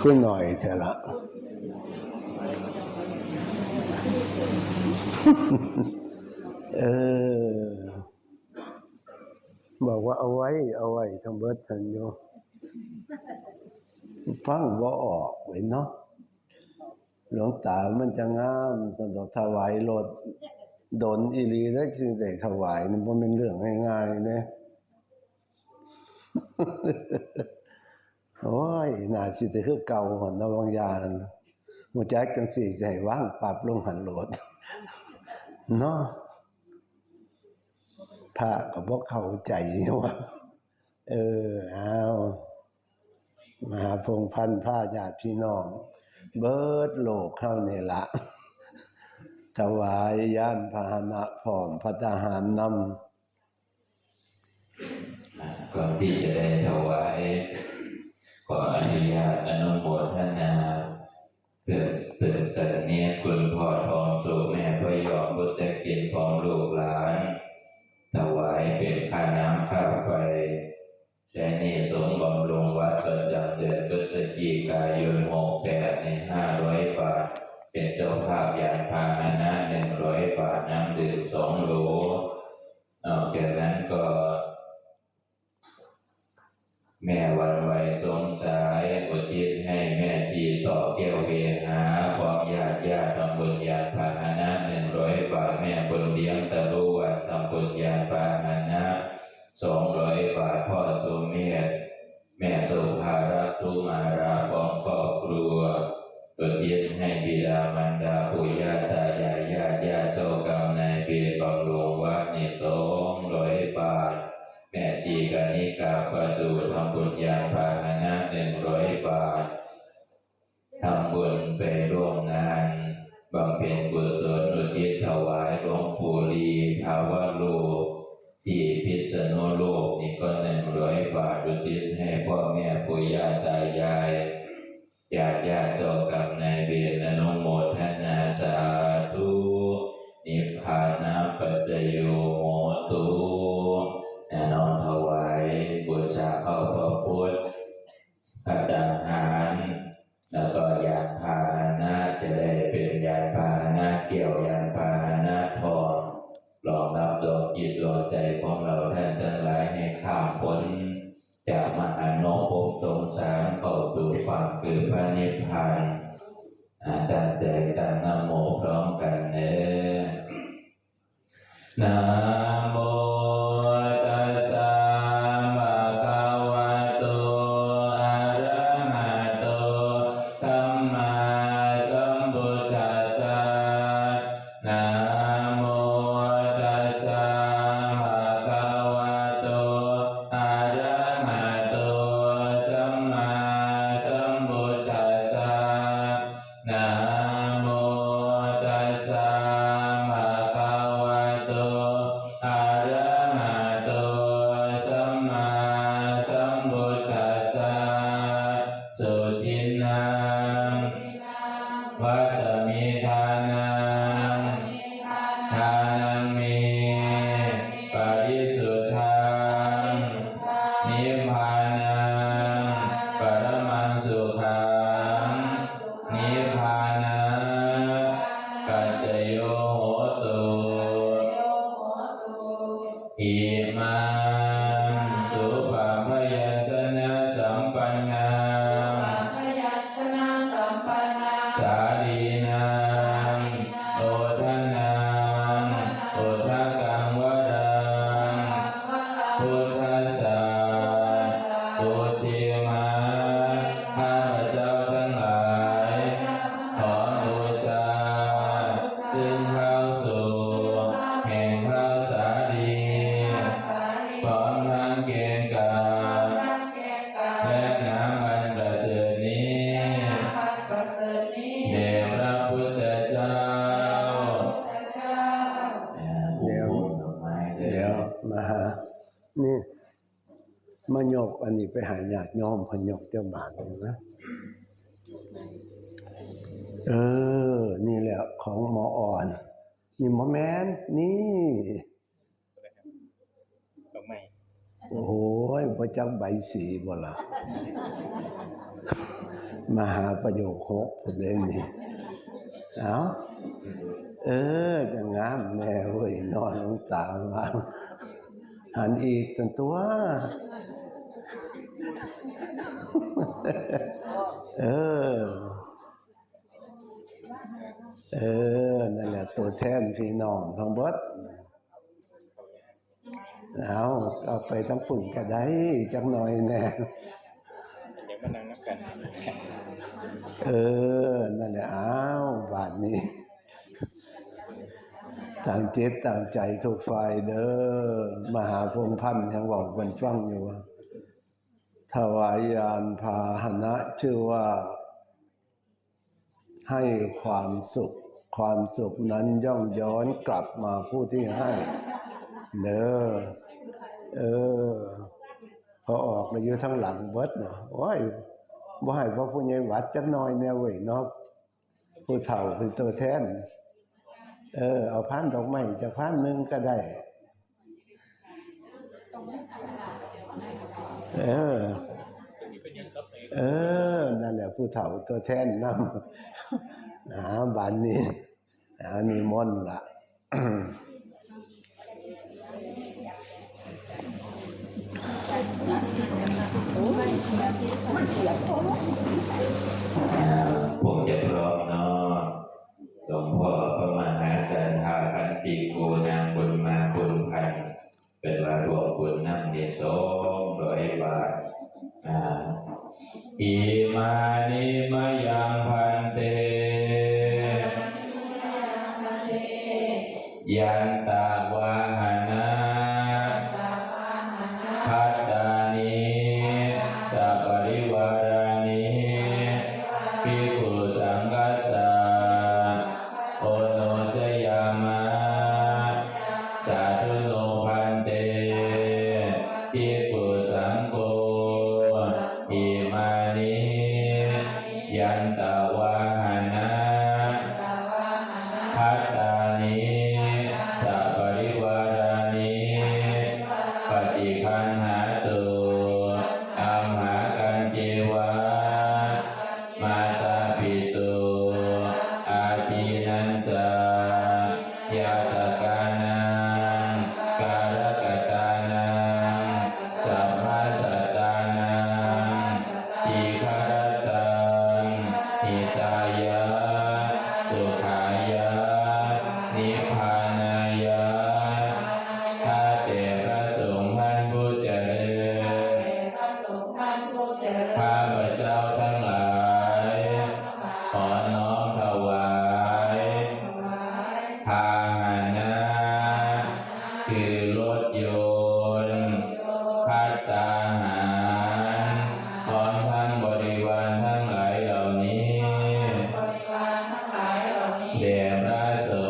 ขึ้นหน่อยเถอะละเออ บอกว่าเอาไว้ เอาไว้ทั้งเบิดทันโยฟังว่าออกไว้เนาะหลวงตามันจะงามสนดอกถวายรถดนอีหลีได้คือได้ถวายนี่มันเป็นเรื่องง่ายๆเนี่ย โอ้ยน่าสิแต่คือเก่าหนนะบางยางหัวใจจังสี่ใส่ว่างปรับลงหันโหลดเนาะพระก็บ่เข้าใจว่าเออเอามหาพงพันผ้าญาติพี่น้อง เบิดโลกเข้านี่ละถวายยานพาหนะพร้อมพัฒหารนำก่อนที่จะได้ถวาย ขออนุญาตอนุโมทนาเพื่อเติมสันเนียคุณพ่อทองสุแม่พยอมบุตรกินพร้อมลูกหลาน ถวายเป็นค่าน้ำค่าไฟแสนีสงบำรุงวัดประจำเดือนพฤศจิกายนหกแปดในห้าร้อยบาท เป็นเจ้าภาพยานพาหนะหนึ่งร้อยบาทน้ำดื่มสองโหลนอกจากนั้นก็ แม่วันไวสงสายอุทิศให้แม่ชีต่อแก้วเวหาความญาติญาติตำบลยานพาหนะหนึ่งร้อยบาทแม่บนเลี้ยงตะลุวันตำบลยานพาหนะสองร้อยบาทพ่อสุเมธแม่สุภารัตตุมาราของครอบครัวอุทิศให้บิดามารดาปู่ย่าตายายญาติญาติเจ้ากรรมนายเวรบำรุงวัดนี่สองร้อยบาท แม่ชีกานิกาประดูทำบุญยานพาหนะหนึ่งร้อยบาททำบุญไปร่วมงานบำเพ็ญกุศลอุทิศถวายหลวงปู่ลีทาวาโลที่พิษณุโลกนี่ก็หนึ่งร้อยบาทอุทิศให้พ่อแม่ปู่ย่าตายายญาติญาติเจ้ากรรมนายเวรอนุโมทนาสาธุนิพพานาปัจจโยโหตุ น่นอนถวายบูชาเข้พระพุทธพัตตาหาร แล้วก็ยานพาหนะจะได้เป็นยานพาหนะเกี่ยวยานพาหนะทองรองรับดวงจิตดวงใจของเราท่านทั้งหลายให้ข้ามพ้นจากมหานภพสงสารเข้าสู่ความคือพระนิพพานอ่าตั้งใจตั้งนะโมพร้อมกันเนอนะ สุ ไปหาญาติโยมพนยกเจ้าบาทนะเออ นี่แหละของหมออ่อน นี่หมอแมนนี่ดอกไม้โอ้โหประจักใบสีบ่ละมาหาประโยคหกประเด็นนี้เอาเออ จะงามแน่เว้ยนอนลงตาว่าหันอีกสันตัว เออ เออ นั่นแหละตัวแทนพี่น้องทั้งเบิดเอาเอาไปทั้งฝุ่นก็ได้จักหน่อยแน่เออ นั่นแหละอ้าวบาทนี้ต่างจิตต่างใจทุกฝ่ายเด้อมหาพงพันธ์ยังบอกมันฟังอยู่ว่า ถวายยานพาหนะชื่อว่า ให้ความสุข ความสุขนั้นย่อมย้อนกลับมาผู้ที่ให้เด้อเออ พอออกมาอยู่ทั้งหลังเบิดเนาะโอ้ยบ่ให้พ่อผู้ใหญ่วัดจักน่อยแนวเว้ยเนาะผู้เฒ่าเป็นตัวแทน เออ เอาพันดอกไม้จากพันหนึ่งก็ได้ เออ เออ นั่นแหละผู้เฒ่าตัวแทนนำหาบานนี้หานิมนต์ละอ่าผมจะพร้อมเนาะหลวงพ่อพระมาหาจันทาคันติโกนางบุญมาบุญพัน เป็นว่ารวมบุญน้ำเดสองร้อยบาทอิมานิมาย ด่พ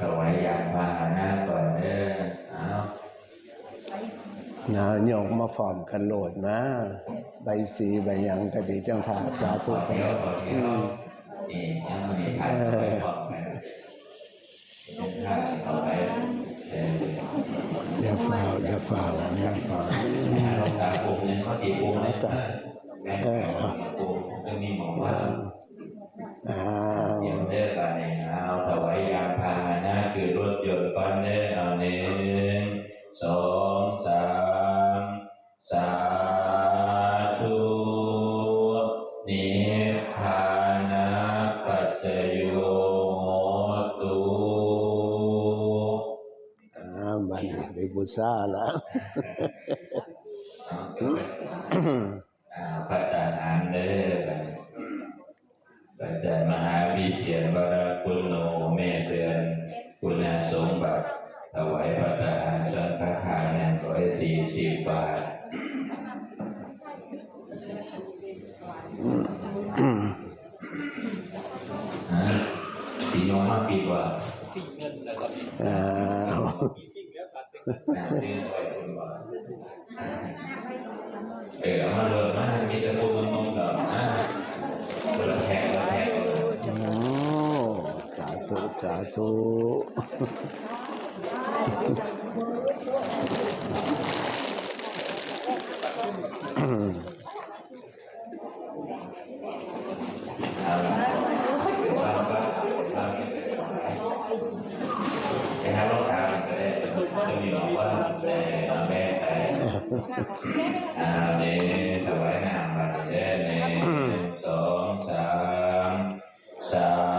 ถวายยานพาหนะก่อนเด้อเอานะโยกมาฟอมกันโหลดนะ ใบสีใบยังกดีจังถาสาธุไปแล้วอเดี๋ยวนี่ยังไม่ได้ถ่ายไปบอกไปเป็นท่าเอไปอย่าฝ่าอย่าฝ่าอย่าฝ่าวเราตาปุ่มยังเขาตีปุ่มเลยแม่ปุ่มจะมีหมอว่าอ้า คือรถยนต์ก่อนเด้อเอาหนึ่งสองสามสาธุนิพพานะปัจจโยโหตุอ้าวบัดนี้ไปบูชาแล้วอ่าพระทหารเด้อบัดนี้ปัจจัยมหาวิเชียรวรคุณโนแม่เตือน คุณสมบัติถวายพระทหารสังฆทานหนึ่งร้อยสี่สิบบาทฮะสีน้องมาปีกว่าที่เงินนะครับอ้าวที่สิ่งแล้วตัดเป็นน้ำซื้อไว้คนว่าเออเอามาเลยมามีแต่พวกมันนมดอกนะคนละแพงละแพงเลย โอ้สาธุ สาธุเอาละเอาละเอาละไปหาลูกค้าก็ได้จะมีบอกว่าเออเอาแม่ไปอ่าเนี่ยถวายน้ำมาเด้อเนี่ยหนึ่งสองสามสาธุ